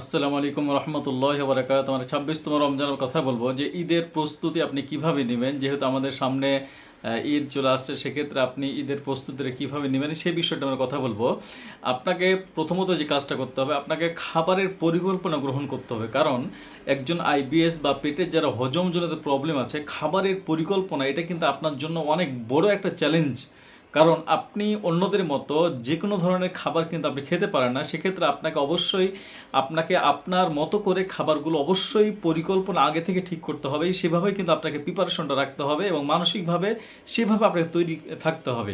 আসসালামু আলাইকুম রহমতুল্লাহ বরাকাত আমার ছাব্বিশতম রমজানের কথা বলব যে ঈদের প্রস্তুতি আপনি কীভাবে নেবেন? যেহেতু আমাদের সামনে ঈদ চলে আসছে, সেক্ষেত্রে আপনি ঈদের প্রস্তুতিটা কীভাবে নেবেন সেই বিষয়টা আমরা কথা বলব। আপনাকে প্রথমত যে কাজটা করতে হবে, আপনাকে খাবারের পরিকল্পনা গ্রহণ করতে হবে। কারণ একজন আইবিএস বা পেটের যারা হজমজনিত প্রবলেম আছে, খাবারের পরিকল্পনা এটা কিন্তু আপনার জন্য অনেক বড় একটা চ্যালেঞ্জ। কারণ আপনি অন্যদের মতো যে কোনো ধরনের খাবার কিন্তু আপনি খেতে পারেন না, সেক্ষেত্রে আপনাকে অবশ্যই, আপনাকে আপনার মতো করে খাবারগুলো অবশ্যই পরিকল্পনা আগে থেকে ঠিক করতে হবে, সেভাবেই কিন্তু আপনাকে প্রিপারেশনটা রাখতে হবে এবং মানসিকভাবে সেভাবে আপনাকে তৈরি থাকতে হবে।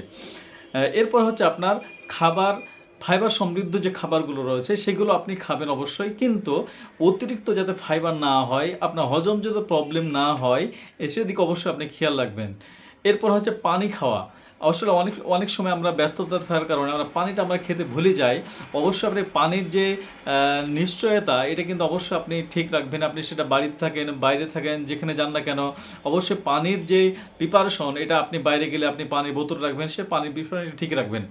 এরপর হচ্ছে আপনার খাবার ফাইবার সমৃদ্ধ যে খাবারগুলো রয়েছে, সেগুলো আপনি খাবেন অবশ্যই, কিন্তু অতিরিক্ত যাতে ফাইবার না হয়, আপনার হজম যাতে প্রবলেম না হয়, এসে দিকে অবশ্যই আপনি খেয়াল রাখবেন। এরপর হচ্ছে পানি খাওয়া। আসলে অনেক অনেক সময় আমরা ব্যস্ততা থাকার কারণে আমরা পানিটা আমরা খেতে ভুলে যাই। অবশ্যই আপনি পানির যে নিশ্চয়তা, এটা কিন্তু অবশ্যই আপনি ঠিক রাখবেন। আপনি সেটা বাড়িতে থাকেন, বাইরে থাকেন, যেখানে যান না কেন, অবশ্যই পানির যে প্রিপারেশন এটা আপনি বাইরে গেলে আপনি পানির বোতল রাখবেন, সে পানির প্রিপারেশন ঠিক রাখবেন।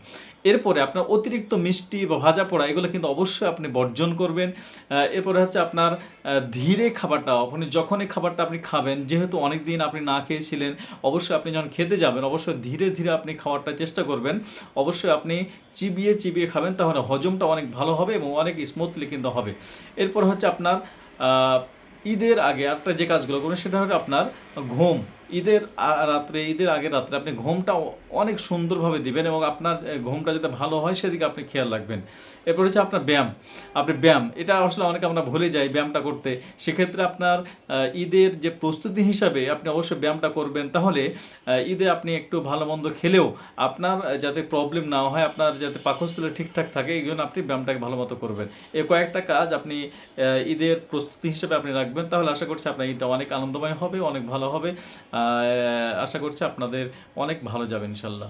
এরপরে আপনার অতিরিক্ত মিষ্টি বা ভাজা পোড়া, এগুলো কিন্তু অবশ্যই আপনি বর্জন করবেন। এরপরে হচ্ছে আপনার ধীরে খাবারটা, আপনি যখনই খাবারটা আপনি খাবেন, যেহেতু অনেক দিন আপনি না খেয়েছিলেন, অবশ্যই আপনি যখন খেতে যাবেন, অবশ্যই ধীরে ধীরে আপনি খাওয়ারটা চেষ্টা করবেন। অবশ্যই আপনি চিবিয়ে চিবিয়ে খাবেন, তাহলে হজমটা অনেক ভালো হবে এবং অনেক স্মুথলি কিন্তু হবে। এরপর হচ্ছে আপনার ঈদের আগে একটা যে কাজগুলো করবেন সেটা হচ্ছে আপনার ঘুম। ঈদের রাত্রে, ঈদের আগের রাত্রে আপনি ঘুমটা অনেক সুন্দরভাবে দিবেন এবং আপনার ঘুমটা যাতে ভালো হয় সেদিকে আপনি খেয়াল রাখবেন। এরপর হচ্ছে আপনার ব্যায়াম। আপনি ব্যায়াম, এটা আসলে অনেকে আমরা ভুলে যাই ব্যায়ামটা করতে। সেক্ষেত্রে আপনার ঈদের যে প্রস্তুতি হিসাবে আপনি অবশ্যই ব্যায়ামটা করবেন। তাহলে ঈদে আপনি একটু ভালো মন্দ খেলেও আপনার যাতে প্রবলেম না হয়, আপনার যাতে পাকস্থলী ঠিকঠাক থাকে, এই জন্য আপনি ব্যায়ামটাকে ভালো মতো করবেন। এই কয়েকটা কাজ আপনি ঈদের প্রস্তুতি হিসাবে আপনি রাখবেন। তাহলে আশা করছি আপনার ঈদটা অনেক আনন্দময় হবে, অনেক ভালো হবে। আশা করছি আপনাদের অনেক ভালো যাবে ইনশাল্লাহ।